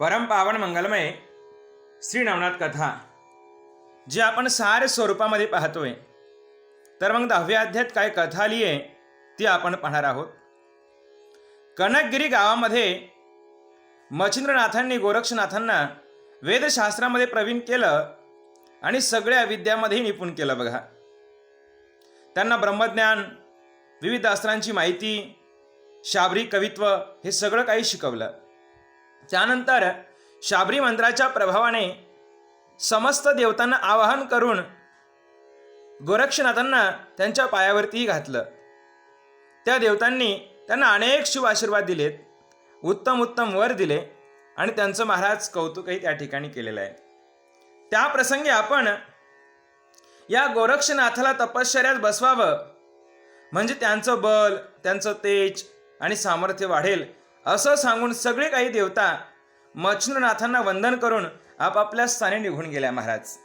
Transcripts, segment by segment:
परम पावन मंगलमय श्री नवनाथ कथा जी आपण सार स्वरूपामध्ये पाहतोय. तर मग दहाव्या अध्यात काय कथा आली आहे ती आपण पाहणार आहोत. कनकगिरी गावामध्ये मच्छिंद्रनाथांनी गोरक्षनाथांना वेदशास्त्रामध्ये प्रवीण केलं आणि सगळ्या विद्यामध्ये निपुण केलं बघा. त्यांना ब्रह्मज्ञान विविध अस्त्रांची माहिती शाबरी कवित्व हे सगळं काही शिकवलं. त्यानंतर शाबरी मंत्राच्या प्रभावाने समस्त देवतांना आवाहन करून गोरक्षनाथांना त्यांच्या पायावरतीही घातलं. त्या देवतांनी त्यांना अनेक शुभ आशीर्वाद दिलेत उत्तम उत्तम वर दिले आणि त्यांचं महाराज कौतुकही त्या ठिकाणी केलेलं आहे. त्या प्रसंगी आपण या गोरक्षनाथाला तपश्चर्यात बसवावं. म्हणजे त्यांचं बल त्यांचं तेज आणि सामर्थ्य वाढेल असं सांगून सगळे काही देवता मच्छिंद्रनाथांना वंदन करून आपापल्या स्थानी निघून गेल्या महाराज.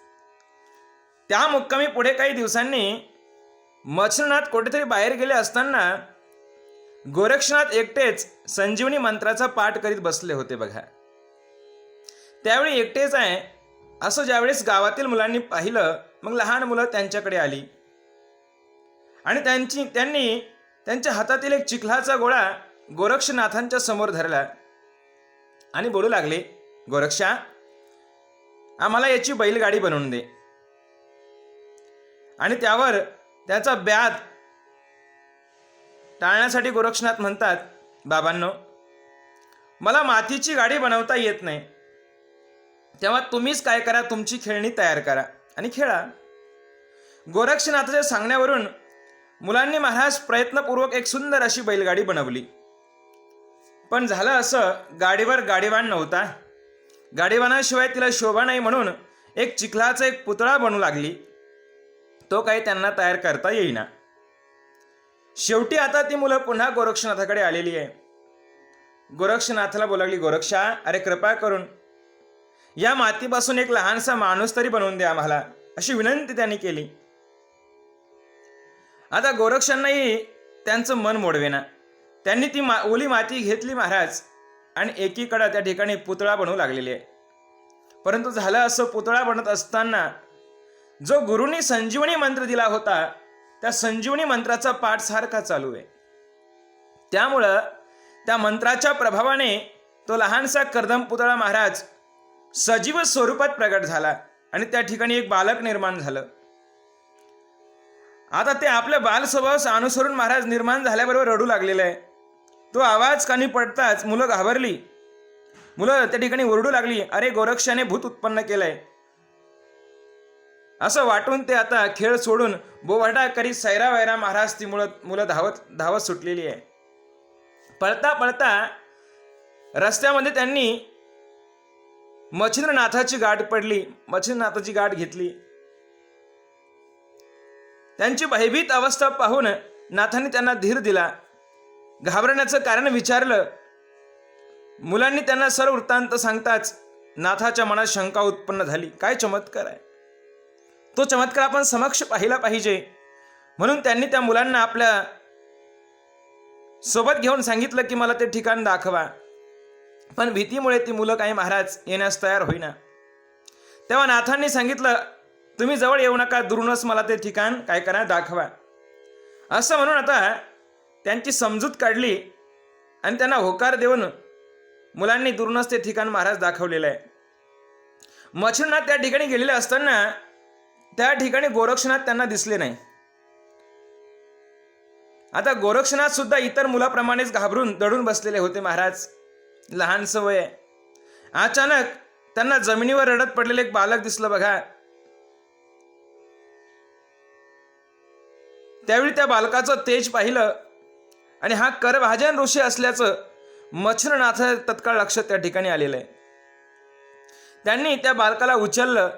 त्या मुक्कामी पुढे काही दिवसांनी मच्छिंद्रनाथ कुठेतरी बाहेर गेले असताना गोरक्षनाथ एकटेच संजीवनी मंत्राचा पाठ करीत बसले होते बघा. त्यावेळी एकटेच आहे असं ज्यावेळेस गावातील मुलांनी पाहिलं मग लहान मुलं त्यांच्याकडे आली. आणि त्यांची त्यांनी त्यांच्या हातातील एक चिखलाचा गोळा गोरक्षनाथांच्या समोर धरला. आणि बोलू लागले गोरक्षा आम्हाला याची बैलगाडी बनवून दे. आणि त्यावर त्याचा ब्याद टाळण्यासाठी गोरक्षनाथ म्हणतात बाबांनो मला मातीची गाडी बनवता येत नाही. तेव्हा तुम्हीच काय करा तुमची खेळणी तयार करा आणि खेळा. गोरक्षनाथाच्या सांगण्यावरून मुलांनी महाराज प्रयत्नपूर्वक एक सुंदर अशी बैलगाडी बनवली. पण झालं असं गाडीवर गाडीवान नव्हता. गाडीवानाशिवाय तिला शोभा नाही म्हणून एक चिखलाचा एक पुतळा बनू लागली. तो काही त्यांना तयार करता येईना. शेवटी आता ती मुलं पुन्हा गोरक्षनाथाकडे आलेली आहे. गोरक्षनाथाला बोलावली गोरक्षा अरे कृपा करून. या मातीपासून एक लहानसा माणूस तरी बनवून द्या आम्हाला अशी विनंती त्यांनी केली. आता गोरक्षांनाही त्यांचं मन मोडवेना. त्यांनी ती मा ओली माती घेतली महाराज. आणि एकीकडं त्या ठिकाणी पुतळा बनवू लागलेली. आहे परंतु झालं असं पुतळा बनत असताना जो गुरुनी संजीवनी मंत्र दिला होता त्या संजीवनी मंत्राचा पाठ सारखा चालू आहे. त्यामुळं त्या मंत्राच्या प्रभावाने तो लहानसा कर्दम पुतळा महाराज सजीव स्वरूपात प्रगट झाला आणि त्या ठिकाणी एक बालक निर्माण झालं. आता ते आपल्या बाल स्वभाव अनुसरून महाराज निर्माण झाल्याबरोबर रडू लागलेलं. आहे तो आवाज कानी पडताच मुलं घाबरली. मुलं त्या ठिकाणी ओरडू लागली अरे गोरक्षाने भूत उत्पन्न केलंय. असं वाटून ते आता खेळ सोडून बोवाटा करीत सैरा वैरा महाराज ती मुलं मुलं धावत धावत सुटलेली आहे. पळता पळता रस्त्यामध्ये त्यांनी मच्छिंद्रनाथाची गाठ पडली मच्छिंद्रनाथाची गाठ घेतली. त्यांची भयभीत अवस्था पाहून नाथाने त्यांना धीर दिला. घाबरण्याचं कारण विचारलं. मुलांनी त्यांना सर्व वृत्तांत सांगताच नाथाच्या मनात शंका उत्पन्न झाली. काय चमत्कार आहे. तो चमत्कार आपण समक्ष पाहिला पाहिजे. म्हणून त्यांनी त्या मुलांना आपल्यासोबत घेऊन सांगितलं की मला ते ठिकाण दाखवा. पण भीतीमुळे ती मुलं काही महाराज येण्यास तयार होईना. तेव्हा नाथांनी सांगितलं तुम्ही जवळ येऊ नका दुरूनच मला ते ठिकाण काय करा दाखवा. असं म्हणून आता त्यांची समजूत काढली आणि त्यांना होकार देऊन मुलांनी दुरूनच ते ठिकाण महाराज दाखवलेलं आहे. मच्छिंद्रनाथ त्या ठिकाणी गेलेले असताना त्या ठिकाणी गोरक्षनाथ त्यांना दिसले नाही. आता गोरक्षनाथ सुद्धा इतर मुलाप्रमाणेच घाबरून दडून बसलेले होते महाराज. लहान वय अचानक त्यांना जमिनीवर रडत पडलेले एक बालक दिसलं बघा. त्यावेळी त्या बालकाचं तेज पाहिलं. आणि हा करभाजन ऋषी असल्याचं मच्छरनाथ तत्काळ लक्ष त्या ठिकाणी आलेलं आहे. त्यांनी त्या बालकाला उचललं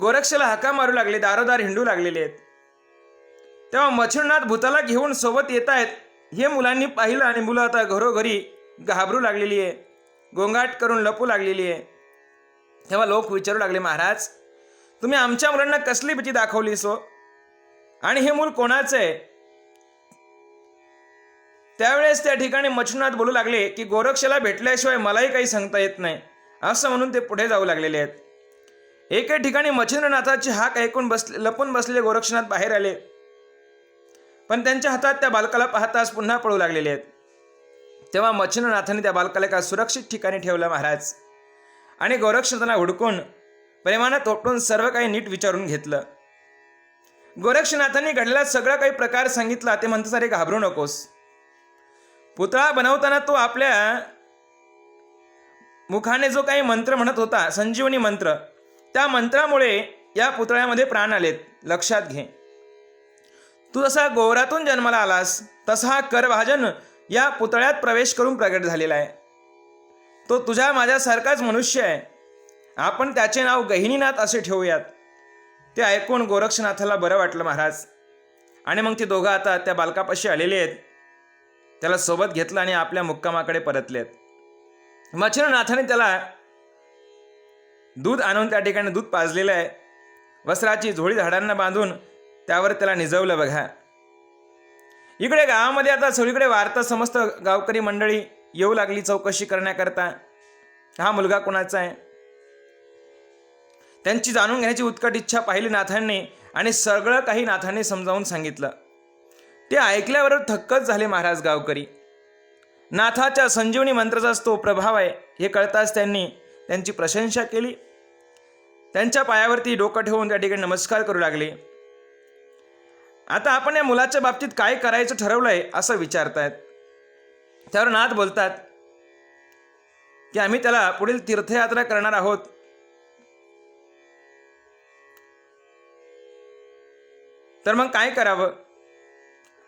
गोरक्षला हाका मारू लागले दारोदार हिंडू लागलेले आहेत. तेव्हा मच्छरनाथ भूताला घेऊन सोबत येत आहेत. हे मुलांनी पाहिलं आणि मुलं आता घरोघरी घाबरू लागलेली आहे. गोंगाट करून लपू लागलेली आहे. तेव्हा लोक विचारू लागले महाराज तुम्ही आमच्या मुलांना कसली भीती दाखवली सो हो? आणि हे मूल कोणाचं आहे? त्यावेळेस त्या ठिकाणी मच्छुनाथ बोलू लागले की गोरक्षला भेटल्याशिवाय मलाही काही सांगता येत नाही. असं म्हणून ते पुढे जाऊ लागलेले आहेत. एके ठिकाणी मच्छिंद्रनाथाची हाक ऐकून बसले लपून बसलेले गोरक्षनाथ बाहेर आले. पण त्यांच्या हातात त्या बालकाला पाहताच पुन्हा पळू लागलेले आहेत. तेव्हा मच्छिंद्रनाथाने त्या बालकाला एका सुरक्षित ठिकाणी ठेवलं महाराज. आणि गोरक्षनाथांना हुडकून प्रेमानं तोपटून सर्व काही नीट विचारून घेतलं. गोरक्षनाथांनी घडलेला सगळा काही प्रकार सांगितला ते म्हणतात अरे घाबरू नकोस. पुतळा बनवताना तो आपल्या मुखाने जो काही मंत्र म्हणत होता संजीवनी मंत्र त्या मंत्रामुळे या पुतळ्यामध्ये प्राण आलेत. लक्षात घे. तू जसा गोवरातून जन्माला आलास तसा हा करभाजन या पुतळ्यात प्रवेश करून प्रगट झालेला आहे. तो तुझ्या माझ्यासारखाच मनुष्य आहे. आपण त्याचे नाव गहिनीनाथ असे ठेवूयात. ते ऐकून गोरक्षनाथाला बरं वाटलं महाराज. आणि मग ते दोघं आता त्या बालकापाशी आलेले आहेत. त्याला सोबत घेतलं आणि आपल्या मुक्कामाकडे परतलेत. मच्छरनाथाने त्याला दूध आणून त्या ठिकाणी दूध पाजलेलं आहे. वस्त्राची झोळी झाडांना बांधून त्यावर त्याला निजवलं बघा. इकडे गावामध्ये आता सगळीकडे वार्ता समस्त गावकरी मंडळी येऊ लागली चौकशी करण्याकरता. हा मुलगा कोणाचा आहे? त्यांची जाणून घेण्याची उत्कट इच्छा पाहिली नाथांनी आणि सगळं काही नाथांनी समजावून सांगितलं. ते ऐकल्यावर थक्कच झाले महाराज गावकरी. नाथाच्या संजीवनी मंत्राचा तो प्रभाव आहे हे कळताच त्यांनी त्यांची प्रशंसा केली. त्यांच्या पायावरती डोकं ठेवून त्या ठिकाणी नमस्कार करू लागले. आता आपण या मुलाच्या बाबतीत काय करायचं ठरवलंय असं विचारतायत. त्यावर नाथ बोलतात की आम्ही त्याला पुढील तीर्थयात्रा करणार आहोत. तर मग काय करावं?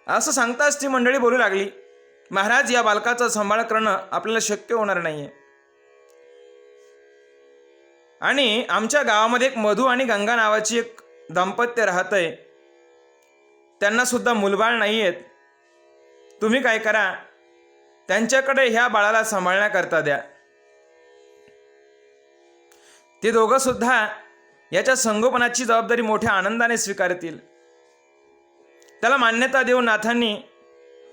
असं सांगताच ती मंडळी बोलू लागली महाराज या बालकाचा सांभाळ करणं आपल्याला शक्य होणार नाहीये. आणि आमच्या गावामध्ये एक मधू आणि गंगा नावाची एक दाम्पत्य राहतंय. त्यांना सुद्धा मुलबाळ नाही आहेत तुम्ही काय करा त्यांच्याकडे ह्या बाळाला सांभाळण्याकरता द्या. ते दोघं सुद्धा याच्या संगोपनाची जबाबदारी मोठ्या आनंदाने स्वीकारतील. त्याला मान्यता देऊन नाथांनी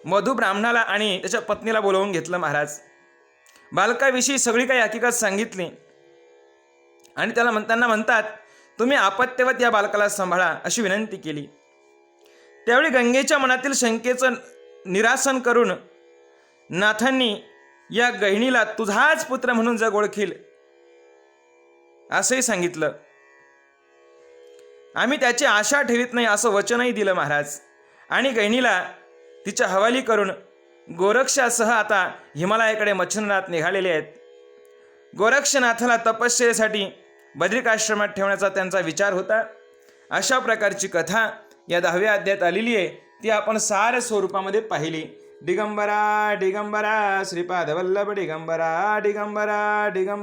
मधू ब्राह्मणाला आणि त्याच्या पत्नीला बोलवून घेतलं महाराज. बालकाविषयी सगळी काही हकीकत सांगितली. आणि त्याला म्हणताना म्हणतात तुम्ही आपत्यवत या बालकाला सांभाळा अशी विनंती केली. त्यावेळी गंगेच्या मनातील शंकेचं निरासन करून नाथांनी या गहिणीला तुझाच पुत्र म्हणून जग ओळखील असंही सांगितलं. आम्ही त्याची आशा ठेवीत नाही असं वचनही दिलं महाराज. आणि गहिणीला तिच्या हवाली करून गोरक्षासह आता हिमालयाकडे मच्छिंद्रनाथ निघालेले आहेत. गोरक्षनाथाला तपश्चर्यासाठी बद्रिकाश्रमात ठेवण्याचा त्यांचा विचार होता. अशा प्रकारची कथा या दहाव्या अध्यायात आलेली आहे. ती आपण सार स्वरूपामध्ये पाहिली. दिगंबरा दिगंबरा श्रीपाद वल्लभ दिगंबरा दिगंबरा. डिगं